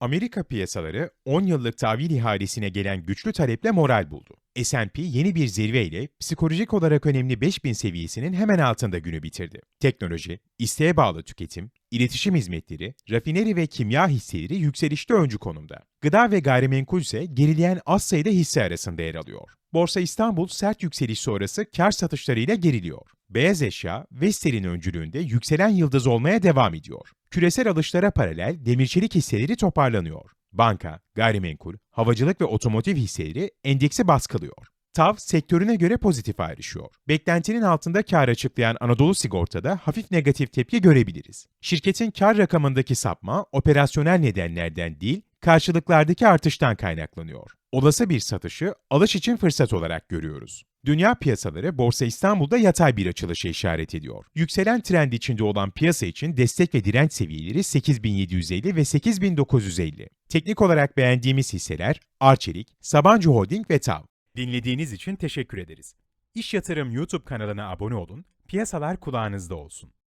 Amerika piyasaları 10 yıllık tahvil ihalesine gelen güçlü taleple moral buldu. S&P yeni bir zirveyle psikolojik olarak önemli 5000 seviyesinin hemen altında günü bitirdi. Teknoloji, isteğe bağlı tüketim, iletişim hizmetleri, rafineri ve kimya hisseleri yükselişte öncü konumda. Gıda ve gayrimenkul ise gerileyen az sayıda hisse arasında yer alıyor. Borsa İstanbul sert yükseliş sonrası kar satışlarıyla geriliyor. Beyaz eşya, Vestel'in öncülüğünde yükselen yıldız olmaya devam ediyor. Küresel alışlara paralel demir çelik hisseleri toparlanıyor. Banka, gayrimenkul, havacılık ve otomotiv hisseleri endeksi baskılıyor. TAV sektörüne göre pozitif ayrışıyor. Beklentinin altında kar açıklayan Anadolu Sigorta'da hafif negatif tepki görebiliriz. Şirketin kar rakamındaki sapma operasyonel nedenlerden değil, karşılıklardaki artıştan kaynaklanıyor. Olası bir satışı alış için fırsat olarak görüyoruz. Dünya piyasaları Borsa İstanbul'da yatay bir açılışa işaret ediyor. Yükselen trend içinde olan piyasa için destek ve direnç seviyeleri 8750 ve 8950. Teknik olarak beğendiğimiz hisseler Arçelik, Sabancı Holding ve TAV. Dinlediğiniz için teşekkür ederiz. İş Yatırım YouTube kanalına abone olun, piyasalar kulağınızda olsun.